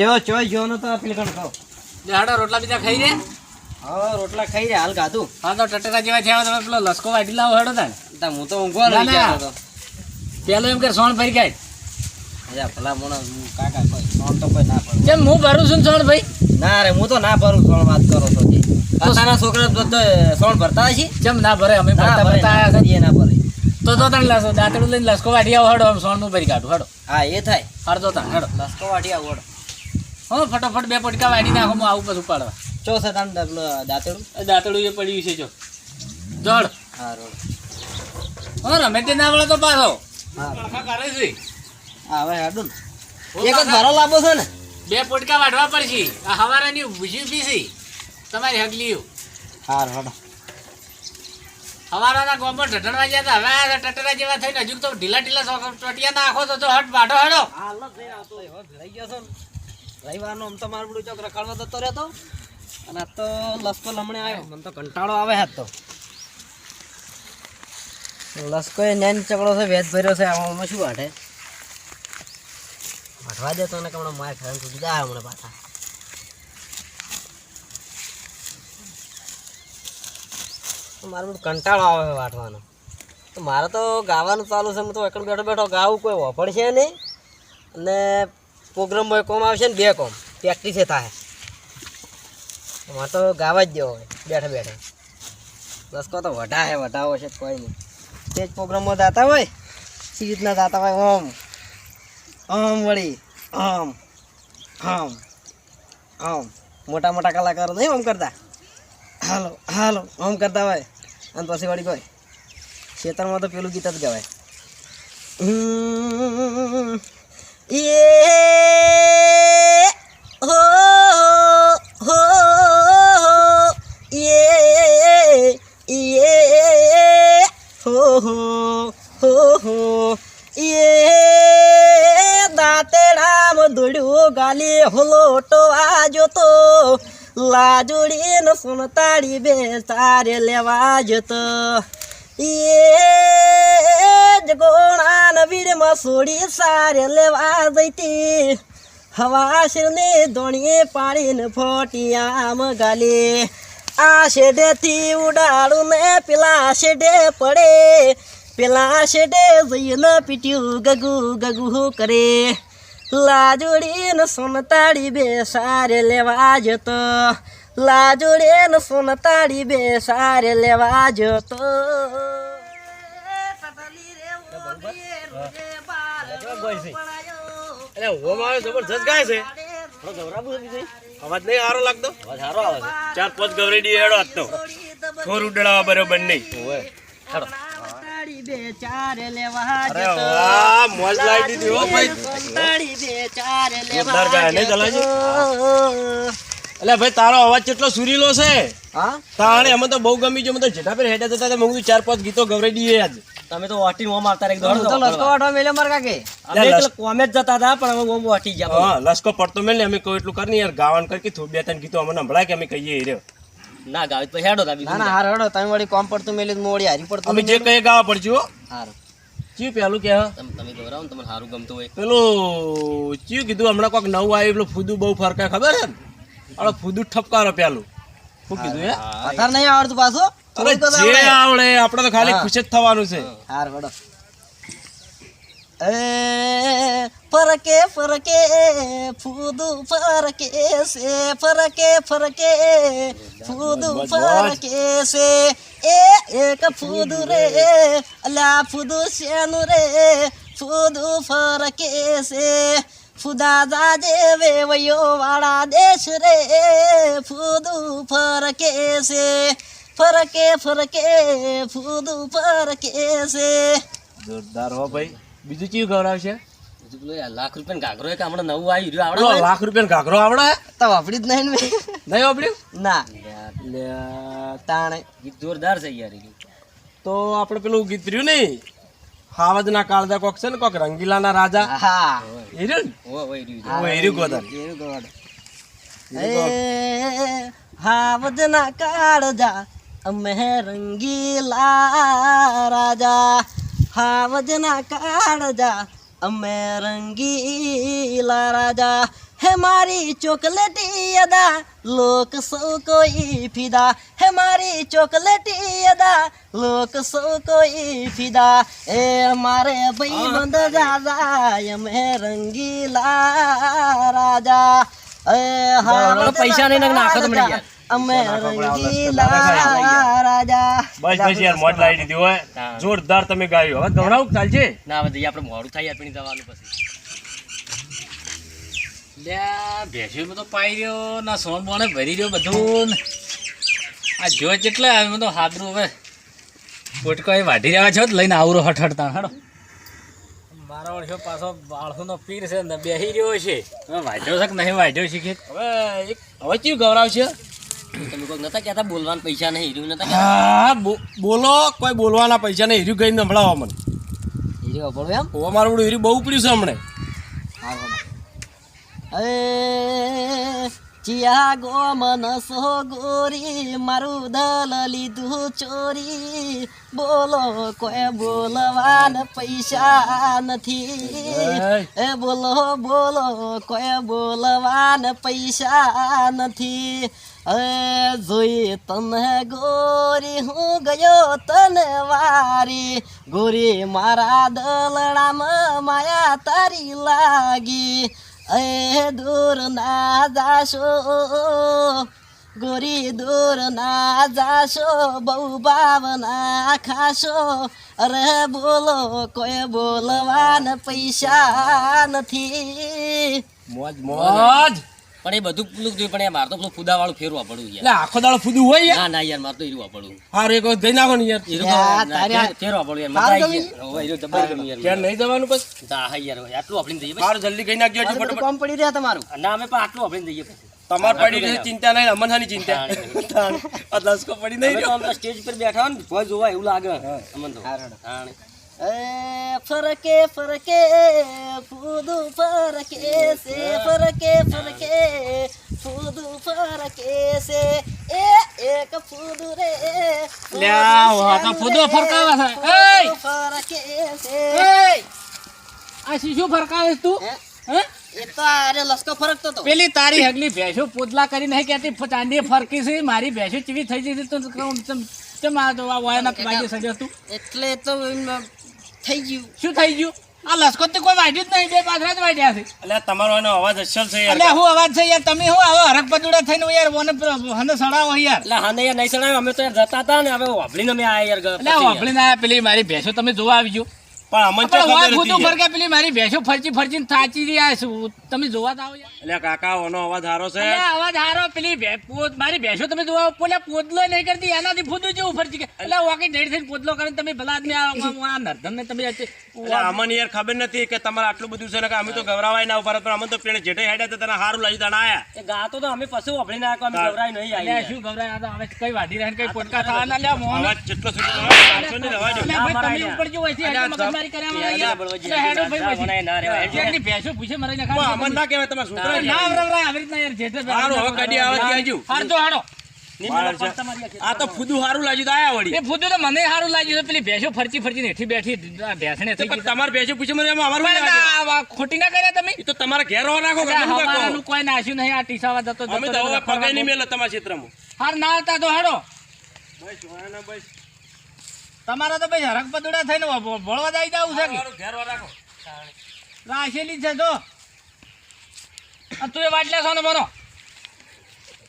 જો ચોય જો નો તો પેલી કણ ખાઓ. રોટલા બીજા ખાઈ રે હા રોટલા ખાઈ રહ્યા હાલ ગાધું. હા તો ટટેરા જેવા થયા તમે પેલો લસકો વાટી લાવો હેડો તાને તા હું તો પેલો એમ કે સોણ ભરી ગાય અલ્યા ભલા મોણા કાકા કોઈ સોણ તો કોઈ ના ભરું. કેમ હું ભરું છું સોણ ભાઈ? ના રે હું તો ના ભરું સોણ વાત કરો છો કે છોકરા બધો સોણ ભરતા હશે? કેમ ના ભરે અમે ભરતા ભરતા ના આયા ભરે, ના ભરે તો તો તને લસો દાંતડું લઈને લસકો વાટી આવો હેડો સોણનું ભરી કાઢું હેડો હા એ થાય. હડતો તાન હેડો લસકો વાટી આવો હો ફટાફટ બે પટકા વાડી નાખો હું આવું પછી પાડવા ચો છે તાન પેલું દાંતેડું? એ દાંતડું એ પડ્યું છે જો. જડ હા રોડ. હો રમે તે ના વળે તો પાછો. હા. કરે છે. હવે હાડું ને. એક જ ભારો લાંબો છે ને. બે પોટકા વાટવા પડશે. આ હવારાની ભૂસી પીસી તમારી હગલી હા હાડો હવારાના ગોમમાં ઢઢણવા ગયા હતા. હવે ટટરા જેવા થઈને હજુ તો ઢીલા ઢીલા ચોટિયા નાખો તો હટ વાઢો હેડો. હાલ ગયો છો રવિવારનો આમ તો મારું બધું ચોક રખાડવા જતો રહેતો. અને આજ તો લસકો લમણે આવ્યો. મને તો કંટાળો આવે હાથ તો. લસકો એ નેન ચકડો છે વેદ ભર્યો છે, આમાં શું વાટે વાટવા દેતો ને હમણાં માર ખાઈને સુધી જાય હમણાં પાછા. મારે બધું કંટાળો આવે છે વાટવાનો તો મારે તો ગાવાનું ચાલુ છે હું તો એકણ બેઠો બેઠો ગાવું કોઈ વફડશે નહીં. અને પ્રોગ્રામમાં કોમ આવશે ને બે કોમ. પ્રેક્ટિસે થાય. અમારે તો ગાવા જ દેવો હોય, બેઠા બેઠા. કહો તો વઢા હે, વઢાવો છે, કોઈ નહીં. તે જ પ્રોગ્રામમાં જાતા હોય સી રીતના જાતા હોય? ઓમ ઓમ વળી, ઓમ ઓમ ઓમ. મોટા મોટા કલાકારો નહીં ઓમ કરતા? હાલો હાલો, ઓમ કરતા હોય. અને પછી વળી કોઈ. ખેતરમાં તો પેલું ગીત જ ગવાય. એ હો હો એ એ હો હો હો હો એ દાંતેડામ દોડ્યું ગાલી હોલોટો આજો તો લાજુડી સુનતાળી બે તારે લેવા જતો એ જગોણા નવીર મસોડી સારે લેવા જઈતી. હવા શિરને ધોણીએ પાડીને ફોટિયામ ગાલે. આ શેડેથી ઉડાડું ને પેલા શેડે પડે. પેલા શેડે જઈને પીટ્યું ગગુ ગગુ કરે. લાજોડીને સોનતાળી બે સારે લેવા જતો. લાજોડે ન સુન તાળી બે સારે લેવા જતો. અરે જબરજસ્ત ગાય છે. અવાજ નહીં સારો લાગતો? સારો આવે છે. ચાર પાંચ ગવરેડી હેડો હાથ તો. થોર બરોબર નહીં. સોનતાડી બે ચારે લેવા અરે જતો. વાહ મોજ લાવી દીધી હો ભાઈ. એટલે ભાઈ તારો અવાજ કેટલો સુરીલો છે. હા? તાણે અમે તો બહુ ગમી ગયું અમે તો જેઠા પર હેઠા જતા મેં કીધું ચાર પાંચ ગીતો ગવરાઈ દઈએ આજ. તમે તો વાટી ઓમ મારતા રહી દોડ તો લસકો વાટો મેલે માર કાકે? અમે લે, પેલા કોમે જ જતા હતા પણ હવે ઓમ વાટી ગયા હા લસકો પડતો મેલે ને અમે કોઈ એટલું કર ને યાર ગાવાનું કર કે થોડું બે ત્રણ ગીતો અમને સંભળાય કે અમે કહીએ રે ના ગાવી તો હેડો તા ના ના હાર હેડો તમે વળી કોમ પડતું મેલી મોડી હારી પડતું અમે જે કહીએ ગાવા પડજો હો. હાર. ચિયું પેલું કે તમે ગવરાવો ને તમને સારું ગમતું હોય. પેલું ચિયું કીધું હમણાં કોઈક નવું આવ્યું પેલું ફૂદું બહુ ફરકાય ખબર છે અરે ફૂદું ઠપકારો પેલું. શું કીધું હે? પથાર નહીં આવડતું પાછું? અરે જે આવડે. આપણે તો ખાલી ખુશ જ થવાનું છે. હાર વડો ફરકે ફરકે ફૂદુ ફરકે સે ફરકે ફરકે ફૂદુ ફરકે સે એ એક ફૂદુ રે અલા ફૂદુ શેનું રે? ફૂદુ ફરકે છે. ફુદા દેવે વયો વાળા દેશ રે ફૂદુ ફરકે છે ફરકે ફરકે ફૂદુ ફરકે છે. જોરદાર હો ભાઈ. બીજું કયું ગવરાવશે લાખ રૂપિયા ઘાઘરો એક હમણાં નવું આવી રહ્યું આવડે લાખ રૂપિયા ઘાઘરો આવડે? તો વાપરી જ નહીં. નહીં વાપર્યું? ના. તાણે. ગીત જોરદાર છે યાર તો આપણે પેલું ગીત રહ્યું નહીં? હાવજના કાળજા કોક છે ને કોક રંગીલાના રાજા. હા. એ રહ્યું ને? ઓ, એ રહ્યું ગોધન. એ હાવજના કાળજા અમે રંગીલા રાજા હાવજના કાળજા અમે રંગીલા રાજા હે મારી ચોકલેટી અદા લોક સૌ કોઈ ફિદા હે મારી ચોકલેટી અદા લોક સૌ કોઈ ફિદા. એ મારે ભાઈ બંધ દાદા અમે રંગીલા રાજા. એ હા પૈસા નહીં નાખો તમે યાર. અમે રાજા બસ બસ યાર મોજ લાવી દીધી હોય જોરદાર તમે ગાયું. હવે ગવરાવું ચાલશે ના હવે જઈએ આપણે મોડું થાય આપણી જવાનું પછી. લ્યા ભેંસું તો પાઈ રહ્યો ના સોન બોને ભરી રહ્યો બધું. આ જો જેટલે આવે તો હાદરું હવે પોટકો એ વાઢી રહ્યા છો તો લઈને આવરો હઠડતા હેડો. મારા વર્ષો પાછો બાળસોનો પીર છે ને બેહી રહ્યો છે. હવે વાંચ્યો છે કે નહીં વાંચ્યો છે કે? હવે એક હવે કેવું ગવરાવશે તમે કોઈક નતા કહેતા બોલવાના પૈસા નહીં હીરું નતા હા બોલો કોઈ બોલવાના પૈસા નહીં હીરું ગઈને સંભળાવો મને. હીરો બોલો એમ? ઓ મારું બધું હીરું બહુ પડ્યું છે હમણે. ચિયા ગો મનસો ગોરી મારું દલ લીધું ચોરી. બોલો કોઈ બોલવાન પૈસા નથી. એ બોલો બોલો કોઈ બોલવાન પૈસા નથી. એ જોઈ તને ગોરી હું ગયો તને વારી. ગોરી મારા દલડામાં માયા તારી લાગી. એ દૂર ના જાશો. ગોરી દૂર ના જાશો. બહુ ભાવના ખાશો. અરે બોલો કોઈ બોલવાન પૈસા નથી. મોજ. મોજ. પણ એ બધું પેલું જોયું પણ એ મારે તો પેલું ફુદા વાળું ફેરવા પડું યાર એટલે આખો દાડો ફૂદું હોય યાર. ના ના યાર મારે તો હીરવા પડું હા એક વખત જઈ નાખો ને યાર. ફેરવા પડું યાર મજા આવી હીરું જબર ગમી યાર. ક્યાં નહીં જવાનું પછી? હા હા યાર આટલું આપણે જઈએ મારું જલ્દી ગઈ નાખજો ફટાફટ કામ પડી રહ્યા તમારું. ના અમે પણ આટલું આપણે જઈએ તમાર તમારે પડી રહી. ચિંતા નહીં અમન હાની ચિંતા. આ દસકો પડી નહીં સ્ટેજ પર બેઠા હોય ને ભોય જોવા એવું લાગે. અમન તો. હા, ફરકે ફરકે ફૂદુ ફરકે સે ફરકે ફરકે ફૂદુ ફરકે સે. એ એક ફૂદુ રે લ્યા, વાહ, તો ફૂદો ફરકાવે છે. એય! ફરકે સે. આ શીશું ફરકાવે તું? હે? એ તો અરે લસકો ફરકતો તો. પેલી તારી હગલી ભેંસો પોતલા કરી નહીં ચાંદી ફરકી છે મારી ભેંસો ચીવી થઈ જતી તો ચમ ચમ આ તો વાયના વાગે સજ્યો તું. એટલે તો થઈ ગયું. શું થઈ ગયું? આ લસકો તો કોઈ વાઢ્યું જ નહીં બે પાછળ જ વાઢ્યા છે. એટલે તમારો એનો અવાજ અસલ છે એટલે હું અવાજ છે યાર તમે હું આવો હરક પદુડા થઈને યાર મને હને સડાવો યાર. એટલે હને યાર નહીં સડાવ્યો અમે તો યાર જતા હતા ને હવે વાપરીને અમે આયા યાર એટલે યાર. આયા પેલી મારી ભેંસો તમે જોવા આવજો પણ અમન તો ખબર હતી. ફરકે પેલી મારી ભેંસો ફરચી ફરચીને થાચી રહ્યા છે તમે જોવા આવો એટલે કાકા ઓનો અવાજ હારો છે. અવાજ હારો. પેલી પોત- મારી ભેંસો તમે જોવા પોલે પોદલો નહીં કરતી એનાથી ફૂદું જેવું ફરચી કે એટલે વાકી ડેડ થઈને પોદલો કરીને તમે ભલા આદમી આ આ- આ નર્ધનને તમે અમને યાર ખબર નથી કે તમારે આટલું બધું છે ને કે અમે તો ગવરાવાય ના ઉપર પણ અમને તો પેણે જેઠે હેડે તો તને સારું લાગ્યું તને આયા. એ ગાતો તો અમે પછી વાપરીને આયા અમે ગભરાઈ નહીં આવી શું ગભરાય? આ તો હવે કઈ વાઢી રહે કઈ પોટકા થવાના? લ્યા મોહન અવાજ સુધી તમે ઉપર જો હોય છે ના ભેંસો ના કહેવાય તમારા છોકરા ના આવી રીતના યાર જેઠે હારું, હવે આવે. આ તો ફૂદું સારું લાગ્યું તો આયા વળી. એ ફૂદું તો મને સારું લાગ્યું પેલી ભેંસો ફરતી ફરતી નેઠી બેઠી આ ભેંસણે થઈ પણ ગઈ. તમારે ભેસો પૂછે મને અમારું ખોટી ના કર્યા તમે? તો તમારે ઘેર નાખો કાંઈ નાશ્યું નહીં આ ટીસાવા જતો જતો અમે તો તમે. નહીં મેલે તમારા ક્ષેત્રમાં. હાર ના હતા તો હાડો બસ, વાના બસ. તમારા તો ભાઈ હરક પદુડા થઈને ભળવા આવી જવું છે. રાખેલી છે જો. તું એ વાટલે છો ને બનો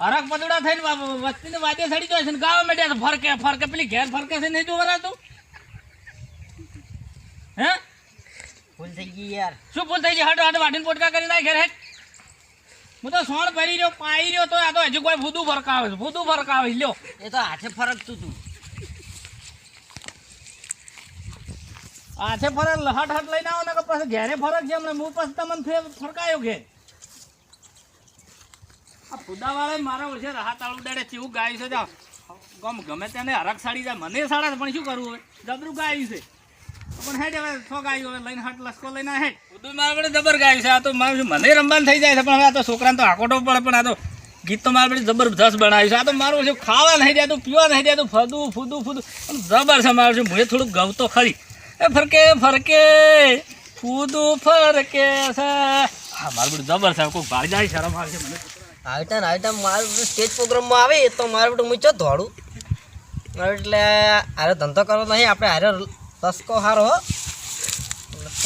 હરક પદુડા થઈને વસ્તીને વાદે સડી જાય છે ને ગાવા માંડ્યા ફરકે ફરકે પેલી ઘેર ફરકે છે નહીં જોવા તું હે? ભૂલ થઈ ગઈ યાર. શું ભૂલ થઈ ગઈ? હાડો હાડો વાટીને પોટકા કરી નાખ ઘેર હેઠ હું તો સોણ ભરી રહ્યો પાઈ રહ્યો તો આ તો હજુ કોઈ ભૂદું ફરકાવે છે ભૂદું ફરકાવે છે લ્યો. એ તો હાથે ફરકતું તું. હાથે ફરક હટ હટ લઈને આવો ને કે પછી ઘેરે ફરક છે હમણાં. હું પછી તમને ફેર ફરકાયો કે આ ફુદાવાળા મારા વર્ષે રાહત આળું ઉડાડે ચીવું ગાય છે. ગમ, ગમે તેને હરક સાડી જાય. મને સાડા, પણ શું કરવું હવે? જબરું ગાયું છે. પણ હેડ હવે છો ગાયું, હવે લઈને હટ લસકો લઈને હેડ. બધું મારા જબર ગાયું છે. આ તો મારું મને રમવાનું થઈ જાય છે, પણ હવે આ તો છોકરાને તો આકોટો પડે, પણ આ તો ગીત તો મારા પડે જબરદસ્ત બનાવ્યું છે. આ તો મારું છે ખાવા નહીં દેતું, પીવા નહીં દેતું, ફદું, ફૂદું ફૂદું. જબર છે મારું શું હું થોડુંક ગવતો ખરી. ફરકે ફરકે. કૂદું ફરકે હા મારું બધું જબર છે કોઈ ભાઈ જાય, શરમ આવે છે મને. આઈટમ આઈટમ મારું બધું સ્ટેજ પ્રોગ્રામમાં આવે, તો મારું બધું હું ચો દોડું એટલે આરે ધંધો કરવો નહીં, આપણે હારે લસકો હારો હો.